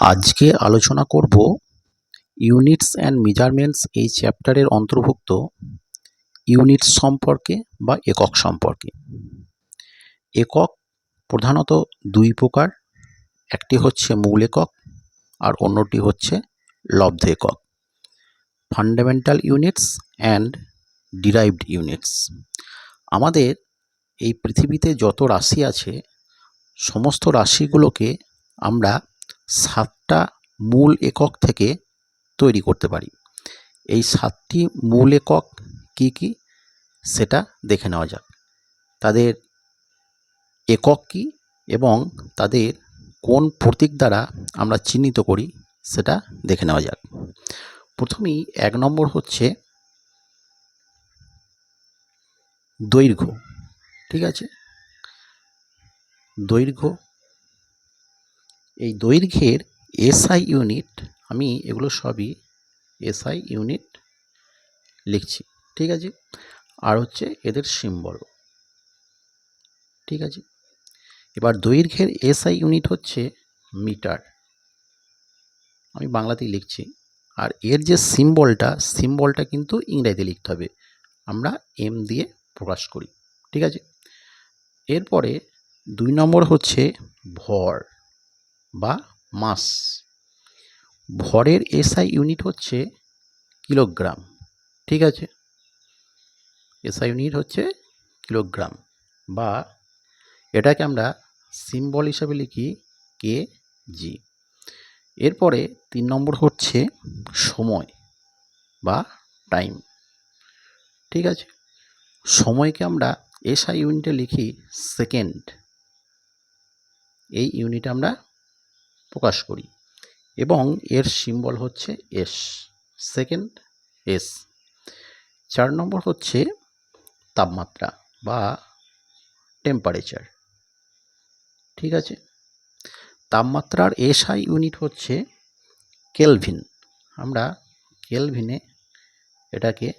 আজকে আলোচনা করব ইউনিটস অ্যান্ড মেজারমেন্টস এই চ্যাপ্টারের অন্তর্ভুক্ত ইউনিট সম্পর্কে বা একক সম্পর্কে। একক প্রধানত দুই প্রকার, একটি হচ্ছে মূল একক আর অন্যটি হচ্ছে লব্ধ একক। Fundamental units and derived units আমাদের এই পৃথিবীতে যত রাশি আছে, সমস্ত রাশিগুলোকে আমরা সাতটা মূল একক থেকে তৈরি করতে পারি। এই সাতটি মূল একক কি কি? সেটা দেখে নেওয়া যাক। তাদের একক কি এবং তাদের কোন প্রতীক দ্বারা আমরা চিহ্নিত করি সেটা দেখে নেওয়া যাক। প্রথমেই এক নম্বর হচ্ছে দৈর্ঘ্য, ঠিক আছে? দৈর্ঘ্য এই দৈর্ঘ্যের এসআই ইউনিট আমি এগুলো সবই এসআই ইউনিট লিখছি, ঠিক আছে? আর হচ্ছে এদের সিম্বল ঠিক আছে? এবার দৈর্ঘ্যের এসআই ইউনিট হচ্ছে মিটার আমি বাংলাতেই লিখছি। আর এর যে সিম্বলটা সিম্বলটা কিন্তু ইংরেজিতে লিখতে হবে। আমরা এম দিয়ে প্রকাশ করি, ঠিক আছে? এরপরে দুই নম্বর হচ্ছে ভর। বা মাস। ভরের এসআই ইউনিট হচ্ছে কিলোগ্রাম, ঠিক আছে? এসআই ইউনিট হচ্ছে কিলোগ্রাম বা এটাকে আমরা সিম্বল হিসাবে লিখি কে জি এরপরে তিন নম্বর হচ্ছে সময় বা টাইম, ঠিক আছে? সময়কে আমরা এসআই ইউনিটে লিখি সেকেন্ড। এই ইউনিট আমরা প্রকাশ করি। এবং এর সিম্বল হচ্ছে এস সেকেন্ড এস চার নম্বর হচ্ছে তাপমাত্রা বা টেম্পারেচার ঠিক আছে? তাপমাত্রার এসআই ইউনিট হচ্ছে কেলভিন আমরা কেলভিনে এটাকে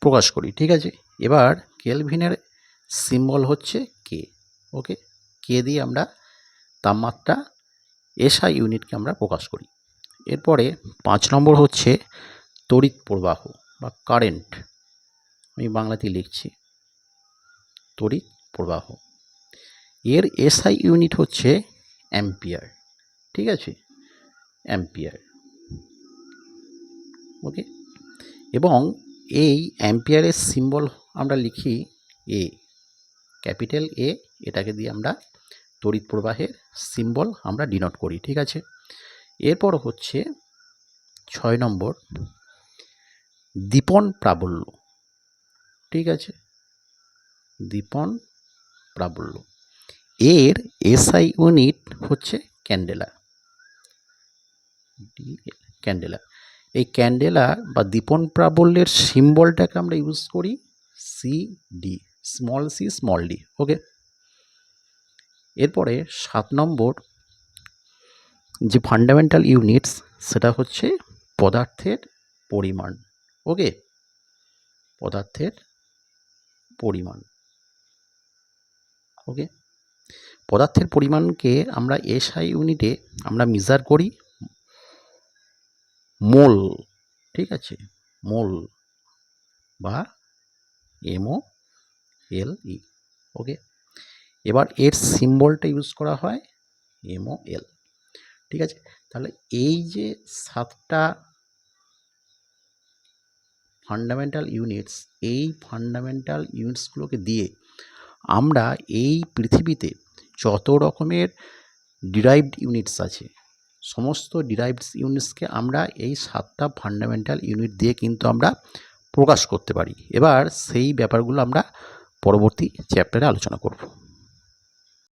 প্রকাশ করি। ঠিক আছে? এবার কেলভিনের সিম্বল হচ্ছে কে ওকে? কে দিয়ে আমরা তাপমাত্রা এসআই ইউনিটকে আমরা প্রকাশ করি। এরপরে পাঁচ নম্বর হচ্ছে তড়িৎ প্রবাহ বা কারেন্ট আমি বাংলাতেই লিখছি। তড়িৎ প্রবাহ। এর এসআই ইউনিট হচ্ছে অ্যাম্পিয়ার ঠিক আছে? Ampere okay? এবং এই অ্যাম্পিয়ারের সিম্বল আমরা লিখি এ ক্যাপিটাল এ এটাকে দিয়ে আমরা তড়িৎ প্রবাহের সিম্বল আমরা ডিনোট করি, ঠিক আছে? এরপর হচ্ছে ছয় নম্বর দীপন প্রাবল্য, ঠিক আছে? দীপন প্রাবল্য, এর এসআই ইউনিট হচ্ছে ক্যান্ডেলা ক্যান্ডেলা এই ক্যান্ডেলা বা দীপন প্রাবল্যের সিম্বলটাকে আমরা ইউজ করি C D small C small D okay এরপরে সাত নম্বর যে ফান্ডামেন্টাল ইউনিটস সেটা হচ্ছে পদার্থের পরিমাণ ওকে পদার্থের পরিমাণ ওকে পদার্থের পরিমাণকে আমরা এসআই ইউনিটে আমরা মেজার করি মোল ঠিক আছে? মোল বা এমও এল ই ওকে এবার এর সিম্বলটা ইউজ করা হয় এমও এল ঠিক আছে? তাহলে এই যে সাতটা ফান্ডামেন্টাল ইউনিটস এই ফান্ডামেন্টাল ইউনিটসগুলোকে দিয়ে আমরা এই পৃথিবীতে যত রকমের ডিরাইভড ইউনিটস আছে, সমস্ত ডিরাইভড ইউনিটসকে আমরা এই সাতটা ফান্ডামেন্টাল ইউনিট দিয়ে কিন্তু আমরা প্রকাশ করতে পারি। এবার সেই ব্যাপারগুলো আমরা পরবর্তী চ্যাপ্টারে আলোচনা করব।